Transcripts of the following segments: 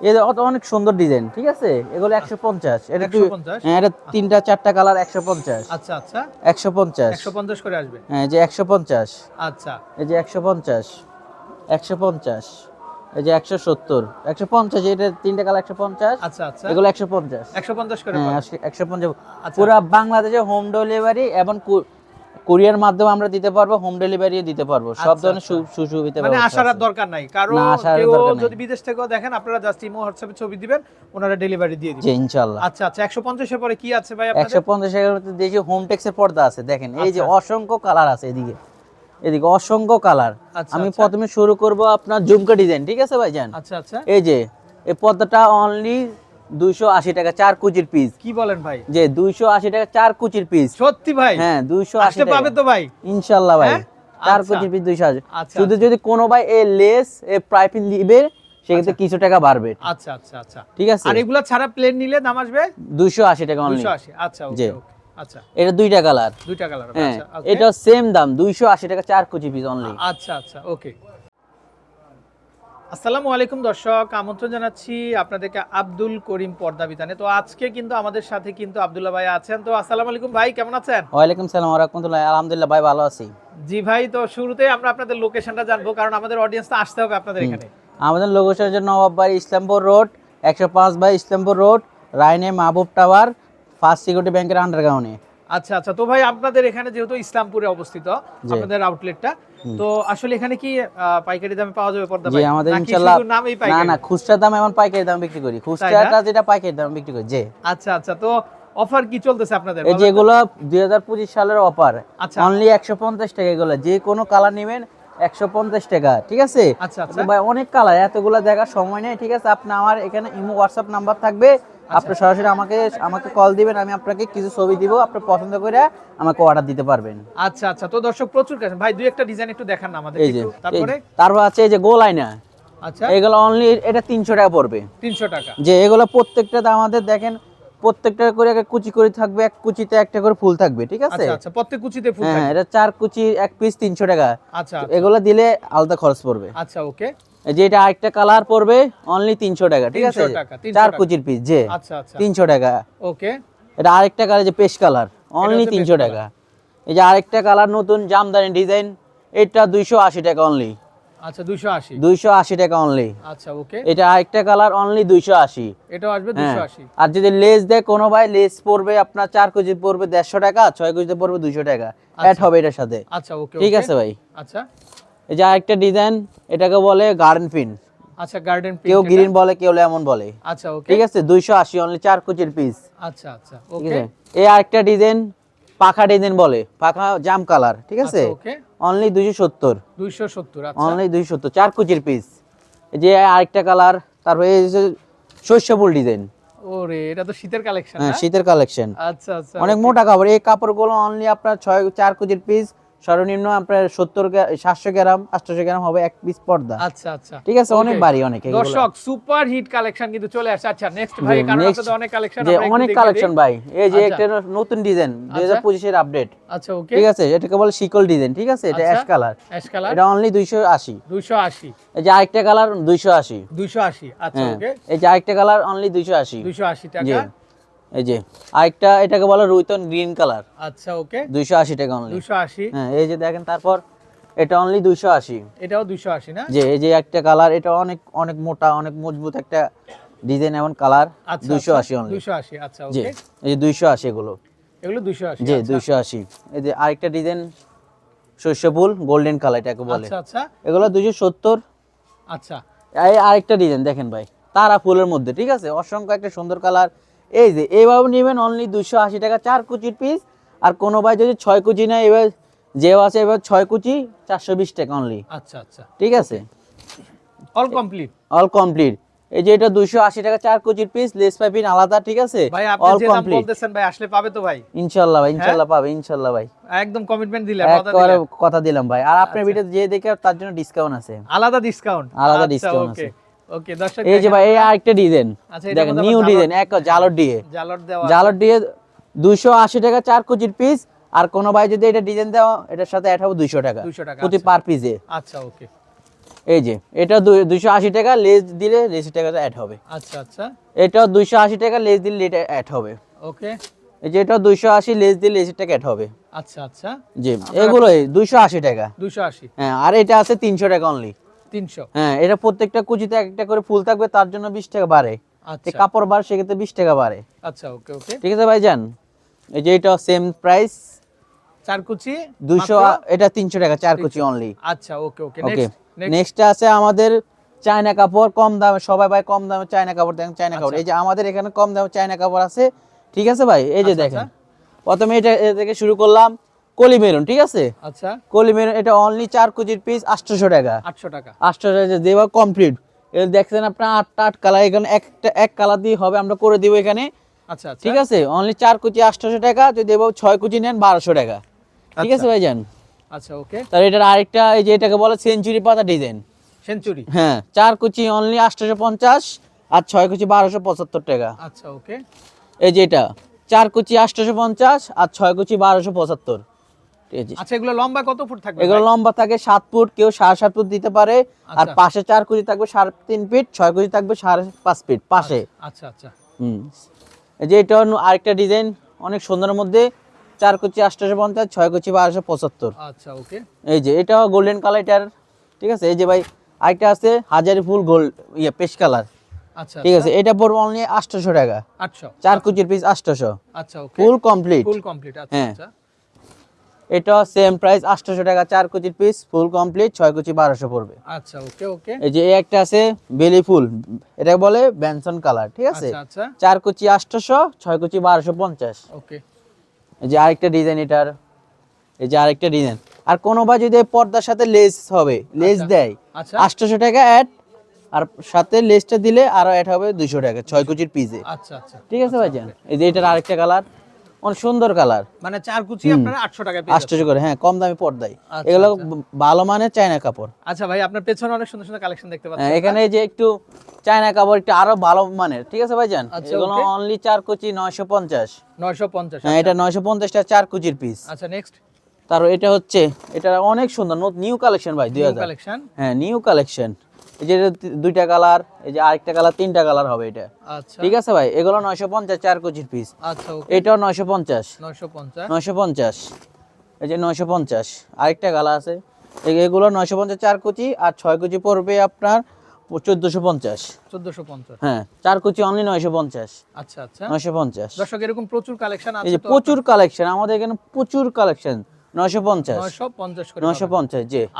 এটা অনেক সুন্দর ডিজাইন ঠিক আছে? এগুলো একশো পঞ্চাশ। এটা 150? হ্যাঁ এটা তিনটা চারটা কালার একশো পঞ্চাশ। আচ্ছা আচ্ছা। একশো পঞ্চাশ। একশো পঞ্চাশ করে আসবে? হ্যাঁ এই যে একশো পঞ্চাশ। আচ্ছা। এই যে একশো পঞ্চাশ। একশো পঞ্চাশ। এই যে একশো সত্তর। একশো পঞ্চাশ এটা তিনটা কালার একশো পঞ্চাশ। আচ্ছা আচ্ছা। এগুলো একশো পঞ্চাশ। একশো পঞ্চাশ করে হ্যাঁ পাবে। একশো পঞ্চাশ। আচ্ছা। পুরা বাংলাদেশে হোম ডেলিভারি এবং কুরিয়ার মাধ্যমে আমরা দিতে পারব হোম ডেলিভারি দিতে পারব। সব আচ্ছা, ধরনের আচ্ছা। সু- সুসুবিধা মানে আসার আর দরকার নাই কারণ কেউ যদি বিদেশ থেকেও দেখেন আপনারা জাস্ট ইমো হোয়াটসঅ্যাপে ছবি দিবেন ওনারা ডেলিভারি দিয়ে দিবেন। ইনশাল্লাহ আচ্ছা আচ্ছা একশো পঞ্চাশের পরে কি আছে ভাই একশো এর পঞ্চাশ দেখি হোম টেক্সের পর্দা আছে দেখেন এই যে আচ্ছা। অসংখ্য কালার আছে এদিকে। এদিকে অসংখ্য কালার আমি। প্রথমে শুরু করব আপনার ঝুমকা ডিজাইন ঠিক আছে ভাইজান? আচ্ছা আচ্ছা। এই যে এই পর্দাটা অনলি দুইশো আশি টাকা চার কুচির পিস কি বলেন ভাই? যে দুইশো আশি টাকা চার কুচির পিস সত্যি ভাই? হ্যাঁ দুইশো আশি পাবে তো ভাই। ইনশাল্লাহ ভাই। হ্যাঁ? চার আচ্ছা। কুচির পিস দুইশো আশি। আচ্ছা, শুধু আচ্ছা। যদি কোনো ভাই এই লেস এই প্রাইপিং দিবে সেক্ষেত্রে কিছু টাকা বাড়বে। আচ্ছা আচ্ছা আচ্ছা। ঠিক আছে? আর এগুলা ছাড়া প্লেন নিলে দাম আসবে? দুইশো আশি টাকা অনলি আচ্ছা ওকে আচ্ছা। এটা দুইটা কালার দুইটা কালার হ্যাঁ আচ্ছা এটা সেম দাম দুইশো আশি টাকা চার কুচি পিস অনলি আচ্ছা আচ্ছা ওকে। আসসালামু আলাইকুম দর্শক আমন্ত্রণ জানাচ্ছি আপনাদেরকে আব্দুল করিম পর্দা বিতানে। তো আজকে কিন্তু আমাদের সাথে কিন্তু আব্দুল্লাহ ভাই আছেন। তো আসসালামু আলাইকুম ভাই কেমন আছেন? ওয়ালাইকুম সালাম রাহমাতুল্লাহ। আলহামদুলিল্লাহ ভাই ভালো আছি। জি ভাই তো শুরুতে আমরা আপনাদের লোকেশনটা জানব কারণ আমাদের অডিয়েন্স তো আসতে হবে আপনাদের এখানে। আমাদের লোকেশন হচ্ছে নবাববাড়ি ইসলামপুর রোড একশো পাঁচ বাই ইসলামপুর রোড রাইনে মাহবুব টাওয়ার ফার্স্ট সিকিউরিটি ব্যাংকের আন্ডারগ্রাউন্ডে আচ্ছা আচ্ছা। তো ভাই আপনাদের এখানে যেহেতু ইসলামপুরে অবস্থিত আপনাদের আউটলেটটা তো আসলে এখানে কি পাইকারি দামে পাওয়া যাবে পর্দা ভাই? আমাদের শুধু না না খুচরা দাম এমন পাইকারি দাম বিক্রি করি। খুচরাটা যেটা পাইকারি দাম বিক্রি করি যে আচ্ছা আচ্ছা। তো অফার কি চলতেছে আপনাদের? এই যেগুলো দুই হাজার পঁচিশ সালের অফার আচ্ছা। অনলি একশো পঞ্চাশ টাকা এগুলো। যে কোনো কালার নেবেন একশো পঞ্চাশ টাকা ঠিক আছে? আচ্ছা আচ্ছা। ভাই অনেক কালার এতগুলো দেখার সময় নেই ঠিক আছে? আপনি আমার এখানে ইমো হোয়াটসঅ্যাপ নাম্বার থাকবে। আপনি সরাসরি আমাকে আমাকে কল দিবেন আমি আপনাকে কিছু ছবি দিব আপনি পছন্দ করে আমাকে অর্ডার দিতে পারবেন। আচ্ছা আচ্ছা। তো দর্শক প্রচুর কাছে। ভাই দুই একটা ডিজাইন একটু দেখান না আমাদের এই যে। তারপরে? তারপর আছে এই যে গোল আয়না আচ্ছা। এগুলো অনলি এটা তিনশো টাকা পড়বে। তিনশো টাকা। যে এগুলো প্রত্যেকটা আমাদের দেখেন প্রত্যেকটা করে একটা কুচি করে থাকবে এক কুচিতে একটা করে ফুল থাকবে ঠিক আছে? আচ্ছা আচ্ছা। প্রত্যেক কুচিতে ফুল হ্যাঁ এটা চার কুচি এক পিস তিনশো টাকা। আচ্ছা। এগুলো দিলে আলাদা খরচ পড়বে। আচ্ছা ওকে। যে এটা আরেকটা কালার পড়বে অনলি তিনশো টাকা ঠিক আছে? 300 টাকা, 300 চার কুচির পিস যে আচ্ছা আচ্ছা। তিনশো টাকা। ওকে। এটা আরেকটা কালার যে পেস্ট কালার অনলি তিনশো টাকা। এই যে আরেকটা কালার নতুন জামদানি ডিজাইন এটা দুইশো আশি টাকা অনলি আচ্ছা দুইশো আশি। দুইশো আশি টাকা অনলি আচ্ছা ওকে। এটা আরেকটা কালার অনলি এটাও আসবে হ্যাঁ। আর যদি লেস দেয় কোনো ভাই লেস পড়বে আপনার কেজি পড়বে দেড়শো টাকা ছয় কেজিতে পড়বে টাকা। অ্যাড হবে এটার সাথে। আচ্ছা ওকে ঠিক আছে ভাই। আচ্ছা। এই যে আরেকটা ডিজাইন এটাকে বলে গার্ডেন পিন আচ্ছা গার্ডেন পিন কেউ গ্রিন বলে কেউ লেমন বলে। আচ্ছা ওকে ঠিক আছে? দুইশো আশি অনলি চার কুচির পিস আচ্ছা আচ্ছা ওকে এই আরেকটা ডিজাইন পাখা ডিজাইন বলে। পাখা জাম কালার ঠিক আছে? ওকে অনলি দুইশো সত্তর। দুইশো সত্তর আচ্ছা। অনলি দুইশো সত্তর চার কুচির পিস এই যে আরেকটা কালার তারপরে এই যে শস্যফুল ডিজাইন ওরে এটা তো শীতের কালেকশন হ্যাঁ শীতের কালেকশন আচ্ছা আচ্ছা অনেক মোটা কাপড় এই কাপড়গুলো অনলি আপনার ছয় চার কুচির পিস সর্বনিম্ন আপনার সত্তর সাতশো গ্রাম আটশো গ্রাম হবে এক পিস পর্দা। আচ্ছা আচ্ছা। ঠিক আছে অনেক বাড়ি অনেক দর্শক সুপার হিট কালেকশন কিন্তু চলে আসছে। আচ্ছা নেক্সট ভাই কারণ আপনাদের অনেক কালেকশন অনেক কালেকশন ভাই। এই যে আচ্ছা। একটা নতুন ডিজাইন দুই হাজার পঁচিশের আপডেট আচ্ছা ওকে ঠিক আছে এটাকে বলে শিকল ডিজাইন ঠিক আছে? এটা আচ্ছা। অ্যাশ কালার অ্যাশ কালার এটা অনলি দুইশো আশি। 280 এই যে আরেকটা কালার দুইশো আশি। 280 আচ্ছা হ্যাঁ। ওকে এই যে আরেকটা কালার অনলি দুইশো আশি। 280 জি টাকা। এই যে আরেকটা এটাকে বলে রুইতন গ্রিন কালার। আচ্ছা ওকে। দুইশো আশি টাকা অনলি 280 হ্যাঁ এই যে দেখেন তারপর এটা অনলি দুইশো আশি। এটাও 280 না? যে এই যে একটা কালার এটা অনেক অনেক মোটা অনেক মজবুত একটা ডিজাইন এমন কালার আচ্ছা দুইশো আশি অনলি 280 আচ্ছা জি ওকে। এই যে দুইশো আশি এগুলো। এগুলো 280 জি আচ্ছা। দুইশো আশি। এই যে আরেকটা ডিজাইন শস্যফুল গোল্ডেন কালার এটাকে বলে। আচ্ছা আচ্ছা। এগুলো দুইশো সত্তর। আচ্ছা। এই আরেকটা ডিজাইন দেখেন ভাই তারা ফুলের মধ্যে ঠিক আছে? অসংখ্য একটা সুন্দর কালার এই যে এইভাবে নেবেন অনলি দুশো আশি টাকা চার কুচির পিস আর কোনো ভাই যদি ছয় কুচি নেয় এবার যেও আছে এবার ছয় কুচি চারশো বিশ টাকা অনলি আচ্ছা আচ্ছা। ঠিক আছে? অল কমপ্লিট অল কমপ্লিট এই যে এটা দুশো আশি টাকা চার কুচির পিস লেস পাইপিন আলাদা ঠিক আছে? ভাই আপনি যে দাম বলতেছেন ভাই আসলে পাবে তো ভাই। পাবে একদম কমিটমেন্ট কথা একবারে কথা দিলাম ভাই। আর আপনার ভিডিও যে দেখে তার জন্য ডিসকাউন্ট আছে। আলাদা ডিসকাউন্ট আলাদা discount ওকে আছে। ওকে দর্শক এই যে ভাই এই আরেকটা ডিজাইন আচ্ছা, দেখেন নিউ ডিজাইন এক জালর দিয়ে। জালর দেওয়া জালর দিয়ে দুইশো আশি টাকা চার কুচির পিস আর কোনো ভাই যদি এটা ডিজাইন দেওয়া এটার সাথে অ্যাড হবে দুইশো টাকা। 200 টাকা, প্রতি আচ্ছা। পার পিসে আচ্ছা ওকে এই যে এটা দুইশো আশি টাকা লেস দিলে লেস টাকাটা অ্যাড হবে। আচ্ছা আচ্ছা। এটা দুইশো আশি টাকা লেস দিলে এটা অ্যাড হবে। ওকে এই যে এটা দুইশো আশি লেস দিলে লেস টাকা অ্যাড হবে। আচ্ছা আচ্ছা। জি এগুলোই দুইশো আশি টাকা। দুশো আশি। হ্যাঁ আর এটা আছে তিনশো টাকা অনলি তিনশো। হ্যাঁ এটা প্রত্যেকটা কুচিতে একটা করে ফুল থাকবে তার জন্য বিশ টাকা বাড়ে। আচ্ছা। কাপড় বার সেক্ষেত্রে বিশ টাকা বাড়ে। আচ্ছা ওকে ওকে। ঠিক আছে ভাইজান? এই যে এটা সেম প্রাইস চার কুচি? এটা তিনশো টাকা চার কুচি অনলি আচ্ছা ওকে ওকে নেক্সট আছে আমাদের চায়না কাপড় কম দামে সবাই ভাই কম দামে চায়না কাপড় দেখেন চায়না কাপড়। আচ্ছা। এই যে আমাদের এখানে কম দামে চায়না কাপড় আছে। ঠিক আছে ভাই? এই যে আচ্ছা, দেখেন। প্রথমে এটা থেকে শুরু করলাম। কলি মেরুন ঠিক আছে? আচ্ছা। কলি মেরুন এটা অনলি চার কুচির পিস আটশোশো টাকা। আটশো টাকা। আটশো টাকা দেওয়া কমপ্লিট এটা দেখছেন আপনার আটটা আট কালার এখানে একটা এক কালার দিয়ে হবে আমরা করে দিব এখানে। আচ্ছা আচ্ছা। ঠিক আছে? অনলি চার কুচি আটশোশো টাকা যদি এবার ছয় কুচি নেন বারোশো টাকা। ঠিক আছে আচ্ছা। ভাইজান? আচ্ছা ওকে। তাহলে এটার আরেকটা এই যে এটাকে বলে সেঞ্চুরি পাতা ডিজাইন সেঞ্চুরি হ্যাঁ চার কুচি অনলি আটশোশো পঞ্চাশ আর ছয় কুচি বারোশো পঁচাত্তর টাকা। আচ্ছা ওকে। এই যে এটা চার কুচি আটশোশো পঞ্চাশ আর ছয় কুচি বারোশো পঁচাত্তর। আছে আচ্ছা এগুলো লম্বা কত ফুট থাকবে এগুলো লম্বা থাকে সাত ফুট কেউ সাড়ে সাত ফুট দিতে পারে আর আচ্ছা। পাশে চার থাকবে সাড়ে তিন ফিট ছয় থাকবে সাড়ে পাঁচ ফিট পাশে। আচ্ছা আচ্ছা হুম। এই যে এটা আরেকটা ডিজাইন অনেক সুন্দরের মধ্যে চার কুচি পঞ্চাশ ছয় কুচি বারোশো পঁচাত্তর। আচ্ছা ওকে। এই যে এটাও গোল্ডেন কালার এটার ঠিক আছে? এই যে ভাই আরেকটা আছে হাজারি ফুল গোল্ড ইয়ে পেশ কালার। আচ্ছা ঠিক আছে এটা পড়বে অনলি আটশোশো টাকা। আটশো। চার কুচির পিস আটশোশো আচ্ছা ফুল কমপ্লিট ফুল কমপ্লিট আচ্ছা। আচ্ছা এটা সেম প্রাইস আটশোশো টাকা চার কুচির পিস ফুল কমপ্লিট ছয় কুচি বারোশো পড়বে। আচ্ছা ওকে ওকে এই যে এই একটা আছে বেলি ফুল এটা বলে ব্যানসন কালার ঠিক আছে? আচ্ছা আচ্ছা। চার কুচি আটশোশো ছয় কুচি বারোশো পঞ্চাশ। ওকে এই যে আরেকটা ডিজাইন এটার এই যে আরেকটা ডিজাইন আর কোনো বা যদি পর্দার সাথে লেস হবে লেস আচ্ছা। দেয় আচ্ছা। আটশোশো টাকা অ্যাড আর সাথে লেসটা দিলে আরও অ্যাড হবে দুইশো টাকা ছয় কুচির পিসে আচ্ছা আচ্ছা। ঠিক আছে ভাইজান? এই যে এটার আরেকটা কালার অনেক সুন্দর কালার। মানে চার কুচি আপনারা আটশো টাকা পেয়ে যাচ্ছেন। আটশোশো করে হ্যাঁ কম দামি পর্দায়। আচ্ছা, এগুলো আচ্ছা। ভালো মানের চায়না কাপড়। আচ্ছা ভাই আপনার পেছনে অনেক সুন্দর সুন্দর কালেকশন দেখতে হ্যাঁ, পাচ্ছেন এখানে এই যে একটু চায়না কাপড় একটু আরও ভালো মানের ঠিক আছে ভাইজান? আচ্ছা, এগুলো অনলি চার কুচি নয়শো পঞ্চাশ। নয়শো পঞ্চাশ হ্যাঁ এটা নয়শো পঞ্চাশটা চার কুচির পিস আচ্ছা নেক্সট তার এটা হচ্ছে এটা অনেক সুন্দর নিউ কালেকশন ভাই দুই হাজার। কালেকশন হ্যাঁ নিউ কালেকশন এই যে দুইটা কালার এই যে আরেকটা কালার তিনটা কালার হবে এটা। আচ্ছা। ঠিক আছে ভাই? এগুলো নয়শো পঞ্চাশ চার কুচির পিস আচ্ছা এটাও নয়শো পঞ্চাশ। নয়শো পঞ্চাশ। নয়শো পঞ্চাশ। এই যে নয়শো পঞ্চাশ। আরেকটা কালার আছে। এগুলো নয়শো পঞ্চাশ চার কুচি আর ছয় কুচি পড়বে আপনার চোদ্দোশো পঞ্চাশ। চোদ্দশো পঞ্চাশ। হ্যাঁ চার কুচি অনলি নয়শো পঞ্চাশ। আচ্ছা আচ্ছা। নয়শো পঞ্চাশ। দর্শক এরকম প্রচুর কালেকশন এই আছে যে প্রচুর কালেকশন আমাদের এখানে প্রচুর কালেকশন জি।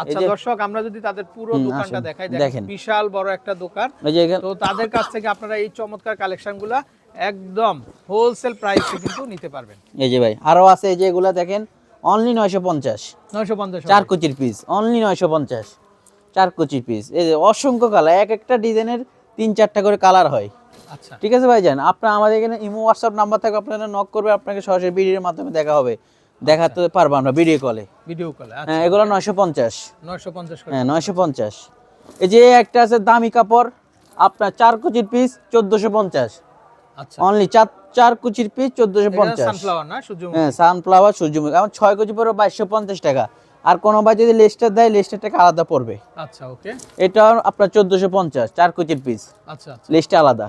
আচ্ছা যে দর্শক আমরা যদি তাদের পুরো হুম, দোকানটা দেখাই দেখেন। বিশাল বড় একটা দোকান। তো তাদের কাছ থেকে আপনারা এই চমৎকার কালেকশনগুলা একদম হোলসেল প্রাইসে কিন্তু নিতে পারবেন। এই যে ভাই আরও আছে এই যে এগুলা দেখেন অনলি নয়শো পঞ্চাশ। নয়শো পঞ্চাশ চার কুচির পিস অনলি নয়শো পঞ্চাশ। চার কুচির পিস এই যে অসংখ্য কালার এক একটা ডিজাইনের তিন চারটা করে কালার হয়। আচ্ছা। ঠিক আছে ভাই জান আপনার আমাদের এখানে ইমো হোয়াটসঅ্যাপ নাম্বার থাকবে আপনারা নক করবে আপনাকে সরাসরি ভিডিওর মাধ্যমে দেখা হবে। দেখাতে পারব আমরা ভিডিও কলে ভিডিও কলে হ্যাঁ এগুলো নয়শো পঞ্চাশ। নয়শো পঞ্চাশ হ্যাঁ নয়শো পঞ্চাশ। এই যে একটা আছে দামি কাপড় আপনার চার কুচির পিস চোদ্দোশো পঞ্চাশ। আচ্ছা। অনলি চার চার কুচির পিস চোদ্দোশো পঞ্চাশ। সানফ্লাওয়ার না সূর্যমুখী হ্যাঁ সানফ্লাওয়ার সূর্যমুখী আমার ছয় কুচি পড়বে বাইশশো পঞ্চাশ টাকা। আর কোনো ভাই যদি লেস্টার দেয় লেস্টার টাকা আলাদা পড়বে। আচ্ছা ওকে। এটা আপনার চোদ্দোশো পঞ্চাশ চার কুচির পিস আচ্ছা আচ্ছা। লেসটা আলাদা।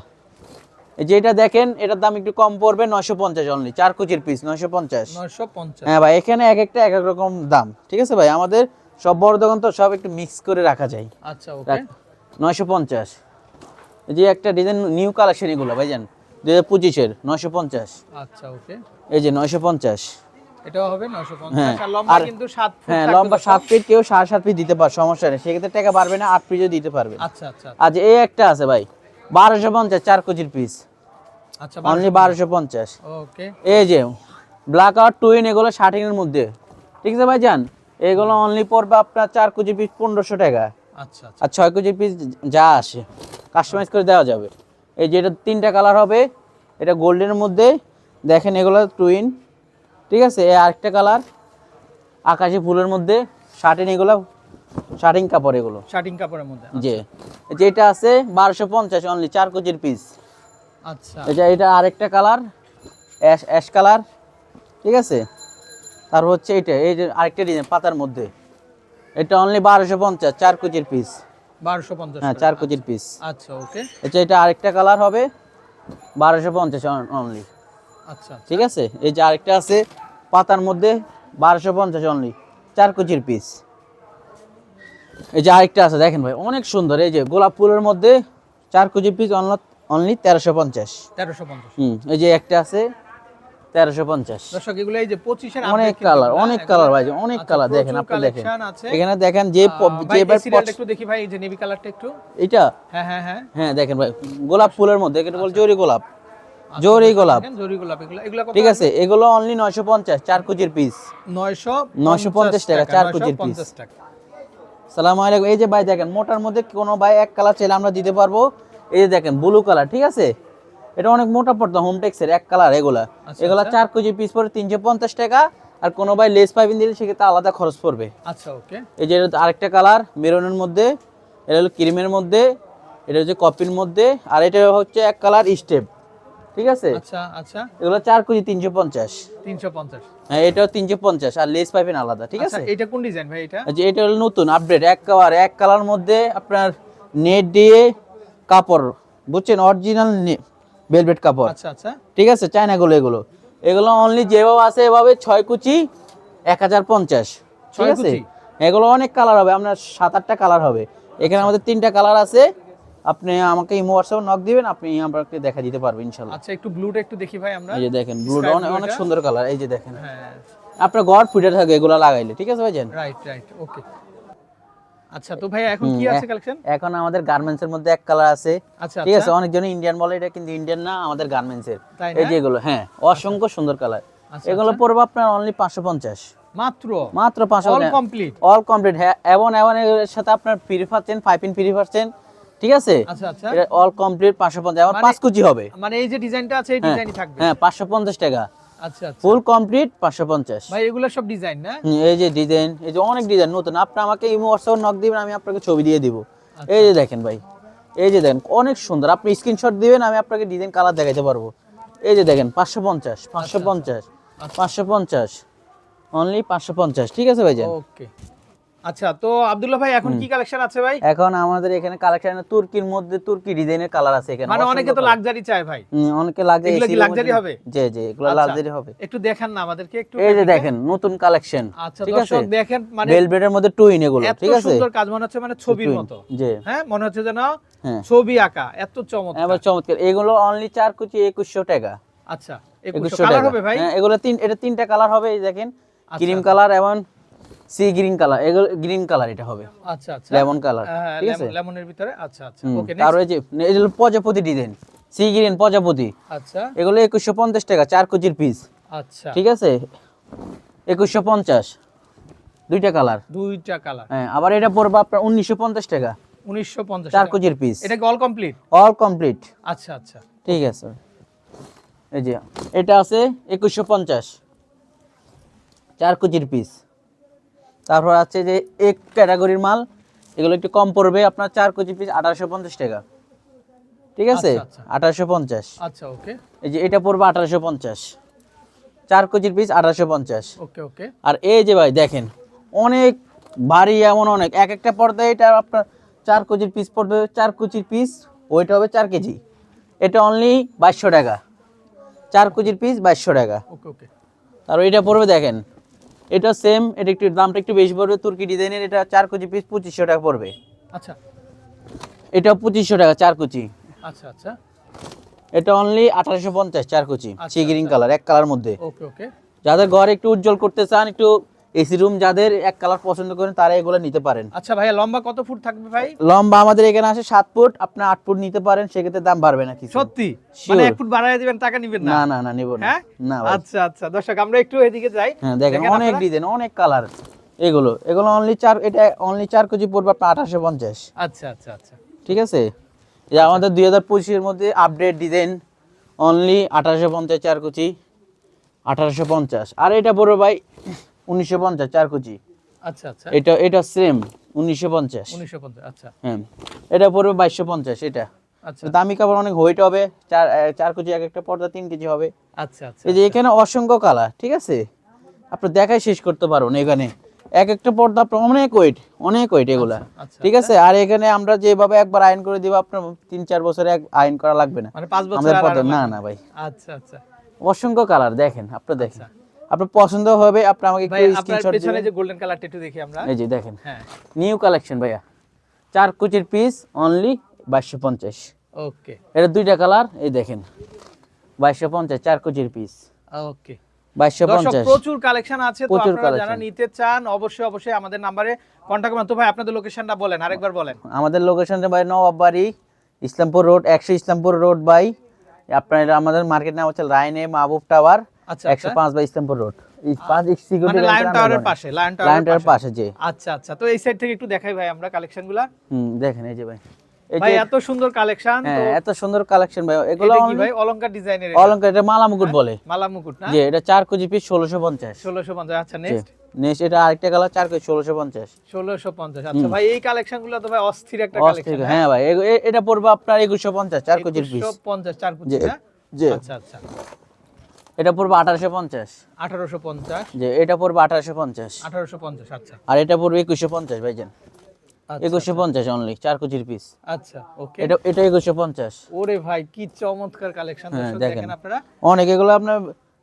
এই যে এটা দেখেন এটার দাম একটু কম পড়বে নয়শো পঞ্চাশ অনলি চার কুচির পিস নয়শো পঞ্চাশ। হ্যাঁ ভাই এখানে এক একটা এক এক রকম দাম ঠিক আছে ভাই? আমাদের সব বড় দোকান তো সব একটু মিক্স করে রাখা যায়। আচ্ছা ওকে নয়শো পঞ্চাশ। এই যে একটা ডিজাইন নিউ কালেকশন এগুলো ভাইজান দু হাজার পঁচিশের নয়শো পঞ্চাশ। আচ্ছা ওকে এই যে নয়শো পঞ্চাশ। এটাও হবে নয়শো হ্যাঁ, আর লম্বা কিন্তু সাত ফুট হ্যাঁ লম্বা দর্শক। সাত ফিট কেউ ফিট দিতে পারে সমস্যা নেই। সেক্ষেত্রে টাকা বাড়বে না আট ফিটও দিতে পারবে আচ্ছা আচ্ছা আজ এই একটা আছে ভাই। বারোশো পঞ্চাশ চার কুচির পিস আচ্ছা অনলি বারোশো পঞ্চাশ। ওকে। এই যে ব্ল্যাক আর টুইন এগুলো মধ্যে। ঠিক আছে ভাই যান এগুলো অনলি পড়বে আপনার চার কেজি পিস পনেরোশো টাকা। আচ্ছা আচ্ছা। আর ছয় কেজি পিস যা আসে কাস্টমাইজ করে দেওয়া যাবে। এই যে এটা তিনটা কালার হবে এটা গোল্ডেনের মধ্যে। দেখেন এগুলো টুইন ঠিক আছে এই আরেকটা কালার আকাশি ফুলের মধ্যে। শার্টিং এগুলো শার্টিং কাপড় এগুলো। শার্টিং কাপড়ের মধ্যে যে যেটা আছে বারোশো পঞ্চাশ অনলি চার কেজির পিস আচ্ছা। এটা এটা আরেকটা কালার অ্যাশ অ্যাশ কালার ঠিক আছে? তার হচ্ছে এটা এই যে আরেকটা ডিজাইন পাতার মধ্যে। এটা অনলি বারোশো পঞ্চাশ চার কুচির পিস বারোশো পঞ্চাশ হ্যাঁ চার কুচির পিস আচ্ছা ওকে। আচ্ছা এটা আরেকটা কালার হবে বারোশো পঞ্চাশ অনলি আচ্ছা ঠিক আছে? এই যে আরেকটা আছে পাতার মধ্যে বারোশো পঞ্চাশ অনলি চার কুচির পিস এই যে আরেকটা আছে দেখেন ভাই অনেক সুন্দর। এই যে গোলাপ ফুলের মধ্যে চার কুচি পিস অনলি তেরোশো পঞ্চাশ। তেরোশো পঞ্চাশ। হুম এই যে একটা আছে তেরোশো পঞ্চাশ। দর্শক এগুলো এই যে পঁচিশের অনেক কালার অনেক কালার ভাই অনেক কালার দেখেন আপনি দেখেন। এখানে দেখেন যে যে একটু দেখি ভাই এই যে নেভি কালারটা একটু। এটা হ্যাঁ হ্যাঁ হ্যাঁ। হ্যাঁ দেখেন ভাই গোলাপ ফুলের মধ্যে এটা বল জরি গোলাপ। জরি গোলাপ। জরি গোলাপ এগুলো এগুলো ঠিক আছে? এগুলো অনলি নয়শো পঞ্চাশ চার কুচির পিস নয়শো 950 টাকা, চার কুচির piece। পঞ্চাশ টাকা। সালাম আলাইকুম। এই যে ভাই দেখেন মোটার মধ্যে কোনো ভাই এক কালার চাইলে আমরা দিতে পারব। এই যে দেখেন ব্লু কালার ঠিক আছে? এটা অনেক মোটা পড়তো হোমটেক্সের এক কালার এগুলা। আচ্ছা, এগুলা আচ্ছা। চার কেজি পিস পড়ে তিনশো পঞ্চাশ টাকা। আর কোনো ভাই লেস পাইপিং দিলে সেক্ষেত্রে আলাদা খরচ পড়বে। আচ্ছা ওকে এই যে এটা আরেকটা কালার মেরুনের মধ্যে। এটা হলো ক্রিমের মধ্যে। এটা হচ্ছে কপির মধ্যে। আর এটা হচ্ছে এক কালার স্টেপ ঠিক আছে? আচ্ছা আচ্ছা। এগুলো চার কেজি তিনশো পঞ্চাশ। তিনশো পঞ্চাশ। হ্যাঁ এটাও তিনশো পঞ্চাশ আর লেস পাইপেন আলাদা ঠিক আচ্ছা আছে? এটা কোন ডিজাইন ভাই এটা? যে এটা হলো নতুন আপডেট এক কালার এক কালার মধ্যে আপনার নেট দিয়ে কাপড় বুঝছেন? অরিজিনাল ভেলভেট কাপড়। আচ্ছা আচ্ছা। ঠিক আছে চায়নাগুলো এগুলো। এগুলো অনলি যেভাবে আছে এভাবে ছয় কুচি এক হাজার পঞ্চাশ। ঠিক আছে? এগুলো অনেক কালার হবে আপনার সাত আটটা কালার হবে। এখানে আমাদের তিনটা কালার আছে আপনি আমাকে ইমো হোয়াটসঅ্যাপ নক দিবেন আপনি আমাকে দেখা দিতে পারবেন ইনশাল্লাহ। আচ্ছা একটু ব্লুটা একটু দেখি ভাই আমরা। এই যে দেখেন ব্লুটা অনেক সুন্দর কালার এই যে দেখেন। হ্যাঁ। আপনার ঘর ফুটে থাকে এগুলো লাগাইলে ঠিক আছে ভাইজান? রাইট রাইট ওকে আচ্ছা তো ভাই এখন কি আছে কালেকশন এখন আমাদের গার্মেন্টস এর মধ্যে এক কালার আছে। আচ্ছা ঠিক আছে আচ্ছা। অনেকজন ইন্ডিয়ান বলে এটা কিন্তু ইন্ডিয়ান না আমাদের গার্মেন্টস এর। এই? যে এগুলো হ্যাঁ অসংখ্য সুন্দর কালার আচ্ছা, এগুলো পড়বে আপনার অনলি পাঁচশো পঞ্চাশ। মাত্র? মাত্র পাঁচশো অল কমপ্লিট অল কমপ্লিট হ্যাঁ এবং এবং এর সাথে আপনার ফ্রি পাচ্ছেন ফাইভ ইন ফ্রি পাচ্ছেন ঠিক আছে? এটা অল কমপ্লিট পাঁচশো পঞ্চাশ। এবং মানে- পাঁচ কুচি হবে। মানে এই যে ডিজাইনটা আছে এই হ্যাঁ, ডিজাইনই থাকবে। হ্যাঁ পাঁচশো পঞ্চাশ টাকা। আচ্ছা ফুল কমপ্লিট পাঁচশো পঞ্চাশ। ভাই এগুলো সব ডিজাইন না? এই যে ডিজাইন এই যে অনেক ডিজাইন নতুন। আপনি আমাকে ইমো হোয়াটসঅ্যাপ নক দিবেন আমি আপনাকে ছবি দিয়ে দিব। আচ্ছা। এই যে দেখেন ভাই এই যে দেখেন অনেক সুন্দর। আপনি স্ক্রিনশট দিবেন আমি আপনাকে ডিজাইন কালার দেখাতে পারব। এই যে দেখেন পাঁচশো পঞ্চাশ পাঁচশো পঞ্চাশ পাঁচশো পঞ্চাশ। অনলি পাঁচশো পঞ্চাশ ঠিক আছে ভাইজান? ওকে আচ্ছা তো আব্দুল্লাহ ভাই এখন কি কালেকশন আছে ভাই? এখন আমাদের এখানে কালেকশন তুর্কির মধ্যে তুর্কি ডিজাইনের কালার আছে এখানে। মানে অনেকে তো লাক্সারি চায় ভাই। অনেকে লাগে এগুলো কি luxury হবে? জি জি এগুলো আচ্ছা। লাক্সারি হবে। একটু দেখান না আমাদেরকে একটু এই যে দেখেন। নতুন কালেকশন আচ্ছা দর্শক দেখেন মানে ভেলভেটের মধ্যে টুইন এগুলো ঠিক আছে? সুন্দর কাজ মনে হচ্ছে মানে ছবির মতো। জি। হ্যাঁ মনে হচ্ছে যেন হ্যাঁ। ছবি আঁকা এত চমৎকার। এবার চমৎকার। এগুলো অনলি চার কুচি একুশশো টাকা। আচ্ছা একুশশো কালার টাকা। হবে ভাই? হ্যাঁ এগুলো তিন এটা তিনটা কালার হবে এই দেখেন। আচ্ছা। ক্রিম কালার এবং সি গ্রিন কালার এগুলো গ্রিন কালার এটা হবে। আচ্ছা আচ্ছা। লেমন কালার হ্যাঁ, ঠিক আছে? লেমনের ভিতরে আচ্ছা আচ্ছা। ওকে আর ওই যে এই যে প্রজাপতি ডিজাইন সি গ্রিন প্রজাপতি। আচ্ছা। এগুলো একুশশো পঞ্চাশ টাকা চার কুচির পিস আচ্ছা। ঠিক আছে? একুশশো পঞ্চাশ। দুইটা কালার। দুইটা কালার। হ্যাঁ আবার এটা পড়বে আপনার উনিশশো পঞ্চাশ টাকা। উনিশশো পঞ্চাশ চার কুচির পিস এটা কি অল কমপ্লিট অল কমপ্লিট আচ্ছা আচ্ছা। ঠিক আছে। এই যে এটা আছে একুশশো পঞ্চাশ। চার কুচির পিস তারপর আছে যে এক ক্যাটাগরির মাল এগুলো একটু কম পড়বে আপনার চার কুচি পিস আঠারোশো পঞ্চাশ টাকা। ঠিক আছে? আচ্ছা, আচ্ছা। আঠারোশো পঞ্চাশ। আচ্ছা ওকে। এই যে এটা পড়বে আঠারোশো পঞ্চাশ। চার কুচির পিস আঠারোশো পঞ্চাশ। ওকে ওকে। আর এই যে ভাই দেখেন অনেক ভারী এমন অনেক। এক একটা পর্দায় এটা আপনার চার কুচির পিস পড়বে চার কুচির পিস ওইটা হবে চার কেজি। এটা অনলি বাইশশো টাকা। চার কুচির পিস বাইশশো টাকা। ওকে ওকে। আর এটা পড়বে দেখেন এটা সেম এটা একটু দামটা একটু বেশি পড়বে তুর্কি ডিজাইনের এটা চার কুচি পিস পঁচিশশো টাকা পড়বে। আচ্ছা। এটা পঁচিশশো টাকা চার কুচি। আচ্ছা আচ্ছা। এটা অনলি আঠারোশো পঞ্চাশ চার কুচি। Sea green. কালার এক কালার মধ্যে। Okay okay. যাদের ঘর একটু উজ্জ্বল করতে চান একটু এসি রুম যাদের এক কালার পছন্দ করেন তারা এগুলো নিতে পারেন। আচ্ছা ভাইয়া লম্বা কত ফুট থাকবে ভাই? লম্বা আমাদের এখানে আসে সাত ফুট আপনি আট ফুট নিতে পারেন সেক্ষেত্রে দাম বাড়বে না কিছু। সত্যি. মানে এক ফুট বাড়ায় দিবেন টাকা নিবেন না? না না নেব না। হ্যাঁ? না ভাই। আচ্ছা আচ্ছা। দর্শক আমরা একটু এদিকে যাই। হ্যাঁ দেখেন অনেক ডিজাইন অনেক কালার এগুলো এগুলো অনলি চার এটা অনলি চার কেজি পড়বে আপনার আঠাশশো পঞ্চাশ। আচ্ছা আচ্ছা আচ্ছা। ঠিক আছে? যে আমাদের দুই হাজার পঁচিশের মধ্যে আপডেট ডিজাইন অনলি আঠারোশো পঞ্চাশ চার কুচি আঠারোশো পঞ্চাশ। আর এটা বড় ভাই উনিশশো পঞ্চাশ চার কুচি আচ্ছা আচ্ছা। এটা এটা সেম উনিশশো পঞ্চাশ। উনিশশো পঞ্চাশ আচ্ছা। হ্যাঁ। এটা পড়বে বাইশশো পঞ্চাশ এটা। আচ্ছা। দামি কাপড় অনেক হোয়াইট হবে চার চার কেজি এক একটা পর্দা তিন কেজি হবে। আচ্ছা আচ্ছা এই যে এখানে অসংখ্য কালার ঠিক আছে? আপনি দেখাই শেষ করতে পারবেন এখানে। এক একটা পর্দা আপনার অনেক ওয়েট অনেক ওয়েট এগুলা আচ্ছা ঠিক আছে? আর এখানে আমরা যেভাবে একবার আয়ন করে দিব আপনার তিন চার বছরে এক আয়ন করা লাগবে না। মানে পাঁচ বছর না। না ভাই। আচ্ছা আচ্ছা। অসংখ্য কালার দেখেন আপনি দেখেন। আচ্ছা। আপনার পছন্দ হবে আপনি আমাকে একটু আপনার স্ক্রিনশট পেছনে দিবেন। যে গোল্ডেন কালারটা একটু দেখি আমরা। এই যে দেখেন হ্যাঁ। নিউ কালেকশন ভাইয়া। চার কুচির পিস অনলি বাইশশো পঞ্চাশ। ওকে এটা দুইটা কালার এই দেখেন বাইশশো পঞ্চাশ চার কুচির পিস ওকে প্রচুর কালেকশন আছে তো প্রচুর আপনারা যারা নিতে চান অবশ্যই অবশ্যই আমাদের নাম্বারে কন্টাক্ট করবেন। তো ভাই আপনাদের লোকেশনটা বলেন আরেকবার বলেন। আমাদের লোকেশন ভাই নবাববাড়ি ইসলামপুর রোড একশো ইসলামপুর রোড বাই আপনার আমাদের মার্কেট নাম হচ্ছে লাইনে মাহবুব টাওয়ার একশো আচ্ছা। পাঁচ বাই ইসলামপুর রোড। এই পাঁচ সিকিউরিটি লায়ন টাওয়ারের পাশে লায়ন টাওয়ারের পাশে। যে আচ্ছা আচ্ছা। তো এই সাইড থেকে একটু দেখাই ভাই আমরা কালেকশনগুলা হুম দেখেন এই যে ভাই। ভাই এত সুন্দর কালেকশন হ্যাঁ এত সুন্দর কালেকশন ভাই। এগুলো কি ভাই? অলংকার ডিজাইনের অলঙ্কার এটা মালা মুকুট বলে। মালা মুকুট না? যে এটা চার কেজি পিস আচ্ছা নেক্সট নেক্সট এটা আরেকটা কালার কেজি আচ্ছা ভাই এই কালেকশনগুলো তো ভাই অস্থির একটা কালেকশন হ্যাঁ ভাই এটা পড়বে আপনার পিস যে আচ্ছা আচ্ছা। এটা পড়বে আঠারোশো পঞ্চাশ। আঠারোশো পঞ্চাশ। যে এটা পড়বে আঠারোশো পঞ্চাশ। আঠারোশো পঞ্চাশ আচ্ছা। আর এটা পড়বে একুশশো পঞ্চাশ ভাইজান। আচ্ছা, একুশশো পঞ্চাশ অনলি চার কেজির পিস আচ্ছা ওকে এটা এটা একুশশো পঞ্চাশ। ওরে ভাই কি চমৎকার কালেকশন হ্যাঁ, দেখেন। দেখেন আপনারা। অনেক এগুলো আপনার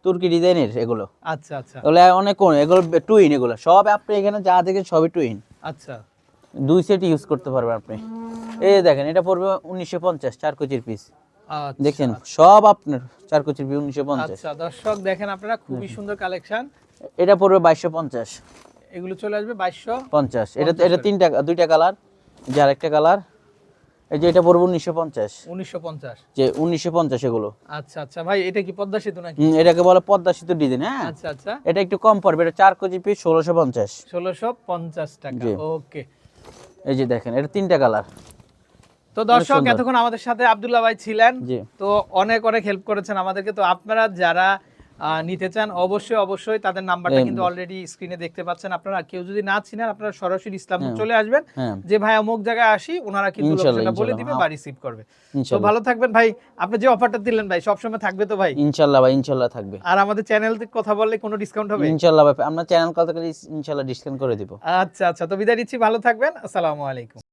তুর্কি ডিজাইনের এগুলো। আচ্ছা আচ্ছা। এগুলো অনেক কোন এগুলো টুইন এগুলো। সব আপনি এখানে যা দেখেন সবই টুইন আচ্ছা। দুই সেট ইউজ করতে পারবেন আপনি। এই দেখেন এটা পড়বে উনিশশো পঞ্চাশ চার কেজির পিস আচ্ছা, দেখছেন সব আপনার চার কেজির পিস উনিশশো পঞ্চাশ। আচ্ছা দর্শক দেখেন আপনারা খুবই সুন্দর কালেকশন। এটা পড়বে বাইশশো পঞ্চাশ। এগুলো চলে আসবে বাইশশো পঞ্চাশ। এটা এটা তিনটা দুইটা কালার যে আরেকটা কালার এই যে এটা পড়বে উনিশশো পঞ্চাশ। উনিশশো পঞ্চাশ। যে উনিশশো পঞ্চাশ এগুলো। আচ্ছা আচ্ছা। ভাই এটা কি পদ্মা সেতু নাকি? এটাকে বলে পদ্মা সেতু ডিজাইন হ্যাঁ? আচ্ছা আচ্ছা। এটা একটু কম পড়বে এটা চার কেজি পিস ষোলোশো পঞ্চাশ। ষোলোশো পঞ্চাশ টাকা ওকে। এই যে দেখেন এটা তিনটা কালার। তো দর্শক এতক্ষণ আমাদের সাথে আব্দুল্লাহ ভাই ছিলেন। তো অনেক অনেক হেল্প করেছেন আমাদেরকে। তো আপনারা যারা নিতে চান অবশ্যই অবশ্যই তাদের নাম্বারটা কিন্তু অলরেডি স্ক্রিনে দেখতে পাচ্ছেন আপনারা। কেউ যদি না চিনেন আপনারা সরাসরি ইসলামপুর চলে আসবেন। হ্যাঁ। যে ভাই অমুক জায়গায় আসি ওনারা কিন্তু লোকেশনটা বলে দিবে বা রিসিভ করবে। তো ভালো থাকবেন ভাই। আপনি যে অফারটা দিলেন ভাই সবসময় থাকবে তো ভাই? ইনশাল্লাহ ভাই ইনশাল্লাহ থাকবে। আর আমাদের চ্যানেল থেকে কথা বললে কোনো ডিসকাউন্ট হবে? ইনশাল্লাহ ভাই আমরা চ্যানেল কল থেকে ইনশাল্লাহ ডিসকাউন্ট করে দিব। আচ্ছা আচ্ছা। তো বিদায় নিচ্ছি ভালো থাকবেন। আসসালামু আলাইকুম।